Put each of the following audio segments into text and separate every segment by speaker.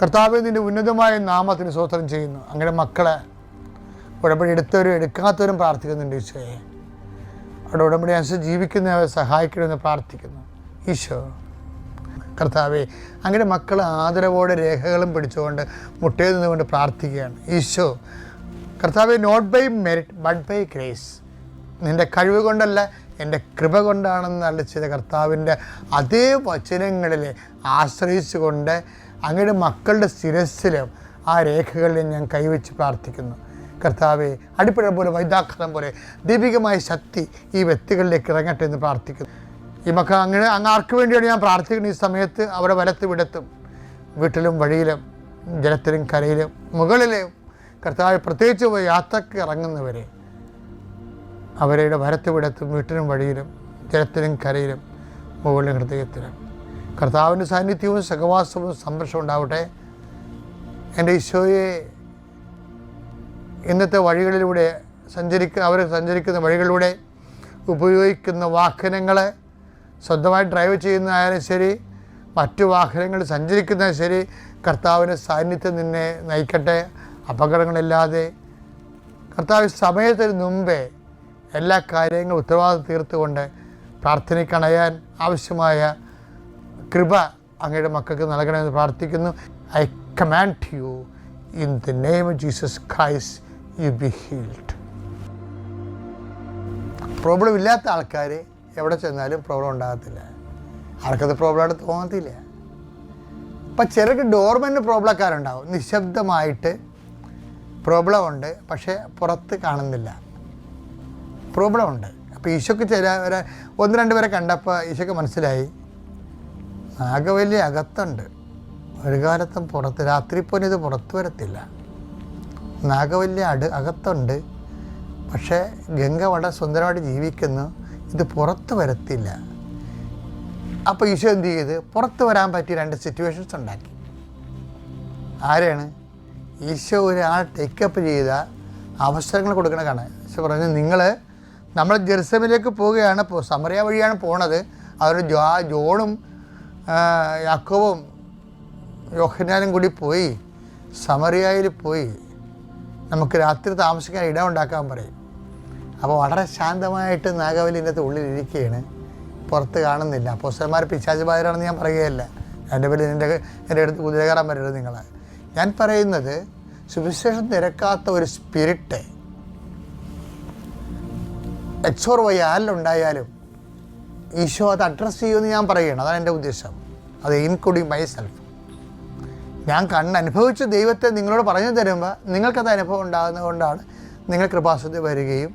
Speaker 1: കർത്താവ് നിന്റെ ഉന്നതമായ നാമത്തിന് സ്വോത്രം ചെയ്യുന്നു. അങ്ങനെ മക്കളെ ഉടമ്പടി എടുത്തവരും എടുക്കാത്തവരും പ്രാർത്ഥിക്കുന്നുണ്ട് ഈശോയെ. അവിടെ ഉടമ്പടി അനുസരിച്ച് ജീവിക്കുന്നവരെ സഹായിക്കണമെന്ന് പ്രാർത്ഥിക്കുന്നു. ഈശോ കർത്താവെ അങ്ങനെ മക്കൾ ആദരവോടെ രേഖകളും പിടിച്ചുകൊണ്ട് മുട്ടയിൽ നിന്നുകൊണ്ട് പ്രാർത്ഥിക്കുകയാണ്. ഈശോ കർത്താവെ not by merit but by grace നിന്റെ കഴിവ് കൊണ്ടല്ല എന്റെ കൃപ കൊണ്ടാണെന്ന് അല്ല ചെയ്ത കർത്താവിന്റെ അതേ വചനങ്ങളിൽ ആശ്രയിച്ചുകൊണ്ട് അങ്ങയുടെ മക്കളുടെ ശിരസ്സിലും ആ രേഖകളിൽ ഞാൻ കൈവച്ച് പ്രാർത്ഥിക്കുന്നു. കർത്താവെ അടിപ്പഴ പോലെ വൈദാഖരം പോലെ ദീപികമായ ശക്തി ഈ വ്യക്തികളിലേക്ക് ഇറങ്ങട്ടെ എന്ന് പ്രാർത്ഥിക്കുന്നു. ഈ മക്കൾ അങ്ങനെ അങ്ങ് ആർക്ക് വേണ്ടിയാണ് ഞാൻ പ്രാർത്ഥിക്കുന്നത്? ഈ സമയത്ത് അവരെ വലത്ത് വിടത്തും വീട്ടിലും വഴിയിലും ജലത്തിലും കരയിലും മുകളിലും. കർത്താവ് പ്രത്യേകിച്ച് യാത്രയ്ക്ക് ഇറങ്ങുന്നവരെ അവരുടെ വരത്ത് വിടത്തും വീട്ടിലും വഴിയിലും ജലത്തിലും കരയിലും മുകളിലും ഹൃദയത്തിലും. കർത്താവിന്റെ സാന്നിധ്യവും സഹവാസവും സംരക്ഷണം ഉണ്ടാവട്ടെ. എന്റെ ഈശോയെ ഇന്നത്തെ വഴികളിലൂടെ സഞ്ചരിക്കുന്ന അവർ സഞ്ചരിക്കുന്ന വഴികളിലൂടെ ഉപയോഗിക്കുന്ന വാഹനങ്ങൾ സ്വന്തമായി ഡ്രൈവ് ചെയ്യുന്നതായാലും ശരി മറ്റു വാഹനങ്ങൾ സഞ്ചരിക്കുന്നതായാലും ശരി കർത്താവിന്റെ സാന്നിധ്യം നിന്നെ നയിക്കട്ടെ. അപകടങ്ങളില്ലാതെ. കർത്താവ് സമയത്തിന് മുമ്പേ എല്ലാ കാര്യങ്ങളും ഉത്തരവാദിത്വം തീർത്തുകൊണ്ട് പ്രാർത്ഥനയ്ക്കണയാൻ ആവശ്യമായ കൃപ അങ്ങയുടെ മക്കൾക്ക് നൽകണമെന്ന് പ്രാർത്ഥിക്കുന്നു. I command you in the name of Jesus Christ you be healed problem ഇല്ലാത്ത ആൾക്കാർ എവിടെ ചെന്നാലും പ്രോബ്ലം ഉണ്ടാകത്തില്ല. ആർക്കത് പ്രോബ്ലമായിട്ട് തോന്നത്തില്ല. അപ്പം ചിലർക്ക് ഡോർമെന്റ് പ്രോബ്ലക്കാരുണ്ടാവും നിശബ്ദമായിട്ട് പ്രോബ്ലം ഉണ്ട് പക്ഷേ പുറത്ത് കാണുന്നില്ല. പ്രോബ്ലം ഉണ്ട്. അപ്പോൾ ഈശോക്ക് ചില ഒന്ന് രണ്ട് പേരെ കണ്ടപ്പോൾ ഈശോക്ക് മനസ്സിലായി. നാഗവല്ലി അകത്തുണ്ട്. ഒരു കാലത്തും പുറത്ത് രാത്രി പോലും ഇത് പുറത്തു വരത്തില്ല. നാഗവല്ലി അട് അകത്തുണ്ട്. പക്ഷേ ഗംഗ വളരെ സുന്ദരമായിട്ട് ജീവിക്കുന്നു. ഇത് പുറത്ത് വരത്തില്ല. അപ്പോൾ ഈശോ എന്ത് ചെയ്ത്? പുറത്ത് വരാൻ പറ്റിയ രണ്ട് സിറ്റുവേഷൻസ് ഉണ്ടാക്കി. ആരാണ്? ഈശോ ഒരാൾ ടേക്കപ്പ് ചെയ്ത അവസരങ്ങൾ കൊടുക്കണ കാണാൻ. ഈശോ പറഞ്ഞു നിങ്ങൾ നമ്മൾ ജെറുസലമിലേക്ക് പോവുകയാണ് സമറിയ വഴിയാണ് പോണത്. ജോ ജോണും യാക്കോവും യോഹനാനും കൂടി പോയി സമറിയായിൽ പോയി നമുക്ക് രാത്രി താമസിക്കാൻ ഇടം ഉണ്ടാക്കാൻ പറയും. അപ്പോൾ വളരെ ശാന്തമായിട്ട് നാഗവല്ലിന്റെ ഉള്ളിലിരിക്കുകയാണ്. പുറത്ത് കാണുന്നില്ല. അപ്പോസ്റ്റന്മാർ പിശാചുബാധരാണെന്ന് ഞാൻ പറയുകയല്ല. എന്റെ പേര് എന്റെ എന്റെ അടുത്ത് കുതിര കയറാൻ വരരുത് നിങ്ങൾ ഞാൻ പറയുന്നത് സുവിശേഷം നിരക്കാത്ത ഒരു സ്പിരിറ്റ്. എക്സോർ വഴി ആരിലുണ്ടായാലും ഈശോ അത് അഡ്രസ്സ് ചെയ്യുമെന്ന് ഞാൻ പറയുകയാണ്. അതാണ് എന്റെ ഉദ്ദേശം. അത് ഇൻക്ലൂഡിങ് മൈ സെൽഫ് ഞാൻ കണ്ണനുഭവിച്ച് ദൈവത്തെ നിങ്ങളോട് പറഞ്ഞു തരുമ്പോൾ നിങ്ങൾക്കത് അനുഭവം ഉണ്ടാകുന്നത് കൊണ്ടാണ് നിങ്ങൾ കൃപാസത്തിൽ വരികയും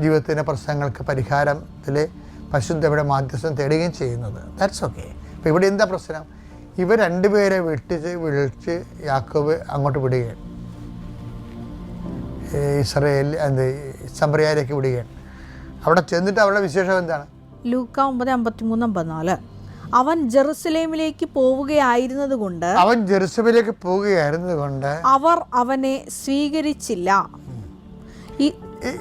Speaker 1: ജീവിതത്തിന്റെ പ്രശ്നങ്ങൾക്ക് പരിഹാരത്തിൽ പശുദ്ധയുടെ മാധ്യസ്ഥം തേടുകയും ചെയ്യുന്നത്. ദാറ്റ്സ് ഓക്കെ അപ്പോൾ ഇവിടെ എന്താ പ്രശ്നം? ഇവർ രണ്ടുപേരെ വിട്ടിച്ച് വിളിച്ച് യാക്കോബ് അങ്ങോട്ട് വിടുകയാണ്. ഇസ്രയേൽ എന്ത് സംപ്രയാലേക്ക് വിടുകയാണ്. അവിടെ ചെന്നിട്ട് അവരുടെ വിശേഷം എന്താണ്?
Speaker 2: ലൂക്ക ഒമ്പത് അമ്പത്തിമൂന്ന് അമ്പത്തിനാല്. അവൻ ജെറുസലേമിലേക്ക് പോവുകയായിരുന്നത് കൊണ്ട്
Speaker 1: അവൻ ജെറുസലേമിലേക്ക് പോവുകയായിരുന്നത് കൊണ്ട്
Speaker 2: അവർ അവനെ സ്വീകരിച്ചില്ല.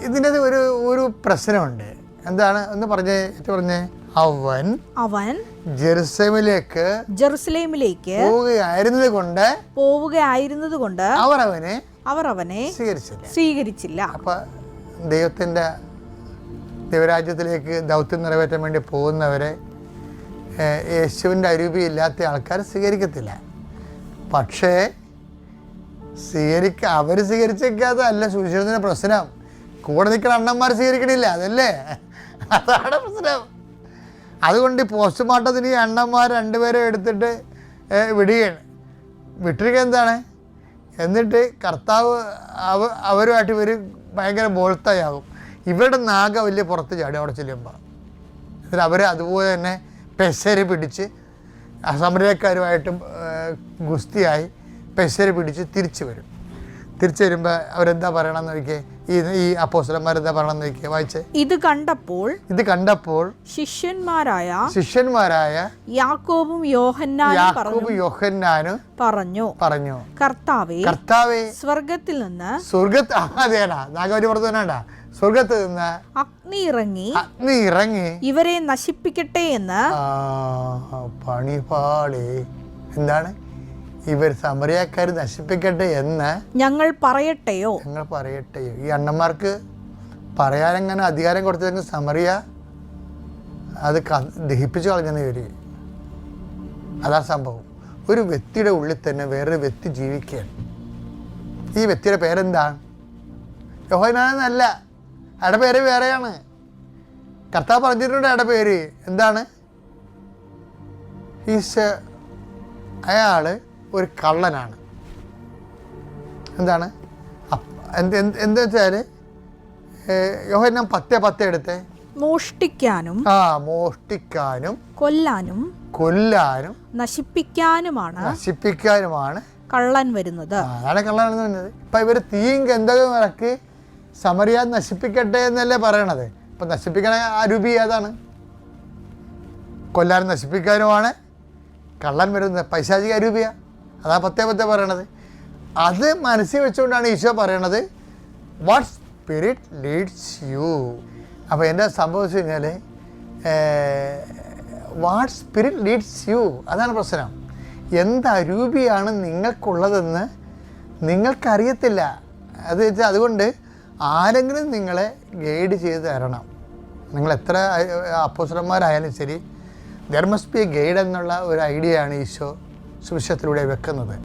Speaker 1: ഇതിനത് ഒരു ഒരു പ്രശ്നമുണ്ട്. എന്താണ്? എന്ന് പറഞ്ഞേ പറഞ്ഞേ. അവൻ
Speaker 2: അവൻ
Speaker 1: ജെറുസലേമിലേക്ക്
Speaker 2: ജെറുസലേമിലേക്ക്
Speaker 1: പോവുകയായിരുന്നത് കൊണ്ട്
Speaker 2: പോവുകയായിരുന്നത് കൊണ്ട്
Speaker 1: അവർ അവനെ
Speaker 2: അവർ അവനെ
Speaker 1: സ്വീകരിച്ചില്ല.
Speaker 2: സ്വീകരിച്ചില്ല.
Speaker 1: അപ്പോൾ ദൈവത്തിന്റെ ദൈവരാജ്യത്തിലേക്ക് ദൗത്യം നിറവേറ്റാൻ വേണ്ടി പോകുന്നവരെ യേശുവിന്റെ അരൂപിയില്ലാത്ത ആൾക്കാർ സ്വീകരിക്കത്തില്ല. പക്ഷേ സ്വീകരിക്ക അവർ സ്വീകരിച്ചേക്കാത്തല്ല സുവിശേഷത്തിന്റെ പ്രശ്നം. കൂടെ നിൽക്കുന്ന അണ്ണന്മാർ സ്വീകരിക്കണില്ല അതല്ലേ? അതാണ് പ്രശ്നം. അതുകൊണ്ട് പോസ്റ്റ് പോസ്റ്റ്മോർട്ടത്തിന് ഈ അണ്ണന്മാർ രണ്ടുപേരെ എടുത്തിട്ട് വിടുകയാണ്. വിട്ടിരിക്കുക എന്താണ്? എന്നിട്ട് കർത്താവ് അവ അവരുമായിട്ട് ഇവർ ഭയങ്കര ബോൾത്തായാകും ഇവരുടെ നാഗ വലിയ പുറത്ത് ചാടി അവിടെ ചെല്ലുമ്പോൾ എന്നിട്ട് അവർ അതുപോലെ തന്നെ പെസര് പിടിച്ച് അസമരക്കാരുമായിട്ടും ഗുസ്തിയായി പെസര് പിടിച്ച് തിരിച്ചു വരും. തിരിച്ചു വരുമ്പോൾ അവരെന്താ പറയണമെന്ന് നോക്കിയേ? ഈ ഈ അപ്പോസ്റ്റലന്മാരെന്താ പറയണമെന്ന് നോക്കിയേ വായിച്ചേ?
Speaker 2: ഇത് കണ്ടപ്പോൾ
Speaker 1: ഇത് കണ്ടപ്പോൾ
Speaker 2: ശിഷ്യന്മാരായ
Speaker 1: ശിഷ്യന്മാരായ
Speaker 2: യാക്കോബും യോഹന്നാനും
Speaker 1: യാക്കൂബ് യോഹന്നാനും
Speaker 2: പറഞ്ഞു.
Speaker 1: പറഞ്ഞു.
Speaker 2: കർത്താവേ
Speaker 1: കർത്താവേ
Speaker 2: സ്വർഗത്തിൽ നിന്ന്
Speaker 1: സ്വർഗത്ത് അതേടാ. നാഗവരി പുറത്തുനാണ്ടാ സ്വർഗത്ത് നിന്ന്
Speaker 2: അഗ്നി ഇറങ്ങി
Speaker 1: അഗ്നി ഇറങ്ങി.
Speaker 2: ഇവരെ നശിപ്പിക്കട്ടെ എന്ന്
Speaker 1: പണിപാളി എന്താണ്? ഇവർ സമരക്കാർ നശിപ്പിക്കട്ടെ എന്ന്
Speaker 2: ഞങ്ങൾ പറയട്ടെയോ?
Speaker 1: ഞങ്ങൾ പറയട്ടെയോ ഈ അണ്ണന്മാർക്ക് പറയാനെങ്ങനെ അധികാരം കൊടുത്തെങ്കിൽ സമറിയ അത് ദഹിപ്പിച്ചു കളഞ്ഞെന്ന് ഇവർ അതാ സംഭവം. ഒരു വ്യക്തിയുടെ ഉള്ളിൽ തന്നെ വേറൊരു വ്യക്തി ജീവിക്കുകയാണ്. ഈ വ്യക്തിയുടെ പേരെന്താണ്? യോഹനാനല്ല. അയാളുടെ പേര് വേറെയാണ്. കർത്താവ് പറഞ്ഞിട്ടുണ്ട് അയാളുടെ പേര്. എന്താണ്? ഈസ് അയാൾ ഒരു കള്ളനാണ്. എന്താണ്? എന്ത് എന്ത് എന്താ വെച്ചാൽ യോഹന്നാൻ പത്തേ പത്തേ എടുത്തേ.
Speaker 2: മോഷ്ടിക്കാനും
Speaker 1: ആ മോഷ്ടിക്കാനും
Speaker 2: കൊല്ലാനും
Speaker 1: കൊല്ലാനും
Speaker 2: നശിപ്പിക്കാനുമാണ്
Speaker 1: നശിപ്പിക്കാനുമാണ്
Speaker 2: കള്ളൻ വരുന്നത്.
Speaker 1: അതാണ് കള്ളനാണെന്ന് വരുന്നത് ഇപ്പൊ ഇവർ തീയും ഗന്ധകം ഇറക്കി സമറിയ നശിപ്പിക്കട്ടെ എന്നല്ലേ പറയണത്? ഇപ്പം നശിപ്പിക്കണ ആ രൂപി ഏതാണ്? കൊല്ലാൻ നശിപ്പിക്കാനുമാണ്. കള്ളൻ വരുന്നത്. പൈശാചിക അരൂപിയ അതാ പത്തേ പത്തേ പറയണത്. അത് മനസ്സിൽ വെച്ചുകൊണ്ടാണ് ഈശോ പറയണത് വാട്ട് സ്പിരിറ്റ് ലീഡ്സ് യു അപ്പോൾ എന്റെ സംഭവം വെച്ച് കഴിഞ്ഞാൽ വാട്ട് സ്പിരിറ്റ് ലീഡ്സ് യു അതാണ് പ്രശ്നം. എന്ത് അരൂപിയാണ് നിങ്ങൾക്കുള്ളതെന്ന് നിങ്ങൾക്കറിയത്തില്ല. അത് വെച്ചാൽ അതുകൊണ്ട് ആരെങ്കിലും നിങ്ങളെ ഗൈഡ് ചെയ്ത് തരണം. നിങ്ങൾ എത്ര അപ്പോസരന്മാരായാലും ശരി എ ഗൈഡ് എന്നുള്ള ഒരു ഐഡിയയാണ് ഈശോ സുവിശേഷത്തിലൂടെ വെക്കുന്നത്.